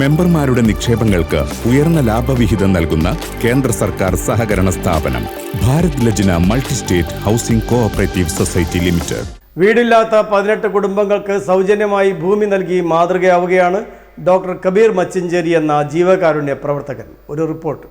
മെമ്പർമാരുടെ നിക്ഷേപങ്ങൾക്ക് ഉയർന്ന ലാഭവിഹിതം നൽകുന്ന കേന്ദ്ര സർക്കാർ സഹകരണ സ്ഥാപനം Bharat Lajna multi state housing cooperative society limited. വീടില്ലാത്ത പതിനെട്ട് കുടുംബങ്ങൾക്ക് സൗജന്യമായി ഭൂമി നൽകി മാതൃകയാവുകയാണ് ഡോക്ടർ കബീർ മച്ചിഞ്ചേരി എന്ന ജീവകാരുണ്യ പ്രവർത്തകൻ. ഒരു റിപ്പോർട്ട്.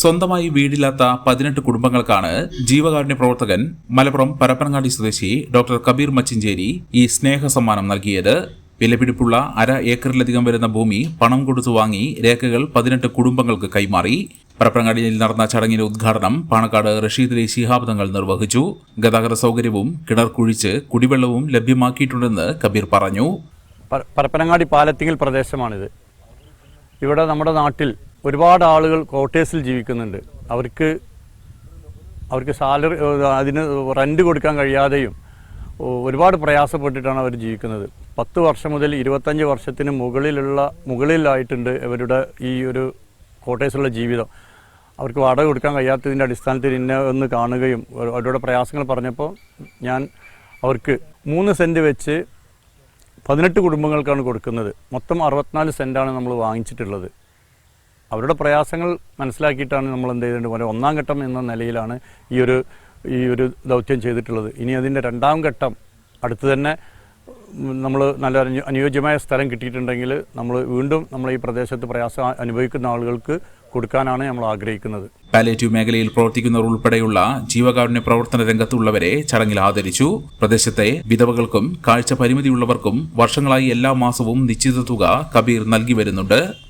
സ്വന്തമായി വീടില്ലാത്ത പതിനെട്ട് കുടുംബങ്ങൾക്കാണ് ജീവകാരുണ്യ പ്രവർത്തകൻ മലപ്പുറം പരപ്പനങ്ങാടി സ്വദേശി ഡോക്ടർ കബീർ മച്ചിഞ്ചേരി ഈ സ്നേഹ സമ്മാനം നൽകിയത്. വിലപിടിപ്പുള്ള അര ഏക്കറിലധികം വരുന്ന ഭൂമി പണം കൊടുത്തു വാങ്ങി രേഖകൾ പതിനെട്ട് കുടുംബങ്ങൾക്ക് കൈമാറി. പരപ്പനങ്ങാടിയിൽ നടന്ന ചടങ്ങിന്റെ ഉദ്ഘാടനം പാണക്കാട് റഷീദ് അലി ശിഹാബ് തങ്ങൾ നിർവഹിച്ചു. ഗതാഗത സൗകര്യവും കിണർ കുഴിച്ച് കുടിവെള്ളവും ലഭ്യമാക്കിയിട്ടുണ്ടെന്ന് കബീർ പറഞ്ഞു. പര- പരപ്പനങ്ങാടി പാലത്തിങ്ങൽ പ്രദേശമാണിത്. ഇവിടെ നമ്മുടെ നാട്ടിൽ ഒരുപാട് ആളുകൾ ക്വാർട്ടേഴ്സിൽ ജീവിക്കുന്നുണ്ട്. അവർക്ക് അവർക്ക് സാലറി അതിന് റെന്റ് കൊടുക്കാൻ കഴിയാതെയും ഒരുപാട് പ്രയാസപ്പെട്ടിട്ടാണ് അവർ ജീവിക്കുന്നത്. പത്ത് വർഷം മുതൽ ഇരുപത്തഞ്ച് വർഷത്തിന് മുകളിലുള്ള മുകളിലായിട്ടുണ്ട് ഇവരുടെ ഈ ഒരു കോട്ടേഴ്സുള്ള ജീവിതം. അവർക്ക് വാടക കൊടുക്കാൻ കഴിയാത്തതിന്റെ അടിസ്ഥാനത്തിൽ ഇന്ന ഒന്ന് കാണുകയും അവരുടെ പ്രയാസങ്ങൾ പറഞ്ഞപ്പോൾ ഞാൻ അവർക്ക് മൂന്ന് സെന്റ് വെച്ച് പതിനെട്ട് കുടുംബങ്ങൾക്കാണ് കൊടുക്കുന്നത്. മൊത്തം അറുപത്തിനാല് സെന്റാണ് നമ്മൾ വാങ്ങിച്ചിട്ടുള്ളത്. അവരുടെ പ്രയാസങ്ങൾ മനസ്സിലാക്കിയിട്ടാണ് നമ്മൾ എന്ത് ചെയ്തിട്ടുണ്ട് ഒന്നാം ഘട്ടം എന്ന നിലയിലാണ് ഈ ഒരു ഈ ഒരു ദൗത്യം ചെയ്തിട്ടുള്ളത്. ഇനി അതിന്റെ രണ്ടാം ഘട്ടം അടുത്ത് തന്നെ നമ്മൾ നല്ല അനു- അനുയോജ്യമായ സ്ഥലം കിട്ടിയിട്ടുണ്ടെങ്കിൽ നമ്മൾ വീണ്ടും നമ്മൾ ഈ പ്രദേശത്ത് പ്രയാസം അനുഭവിക്കുന്ന ആളുകൾക്ക് കൊടുക്കാനാണ് നമ്മൾ ആഗ്രഹിക്കുന്നത്. പാലേറ്റീവ് മേഖലയിൽ പ്രവർത്തിക്കുന്നവർ ഉൾപ്പെടെയുള്ള ജീവകാരുണ്യ പ്രവർത്തന രംഗത്തുള്ളവരെ ചടങ്ങിൽ ആദരിച്ചു. പ്രദേശത്തെ വിധവകൾക്കും കാഴ്ച പരിമിതിയുള്ളവർക്കും വർഷങ്ങളായി എല്ലാ മാസവും നിശ്ചിത തുക കബീർ നൽകി വരുന്നുണ്ട്.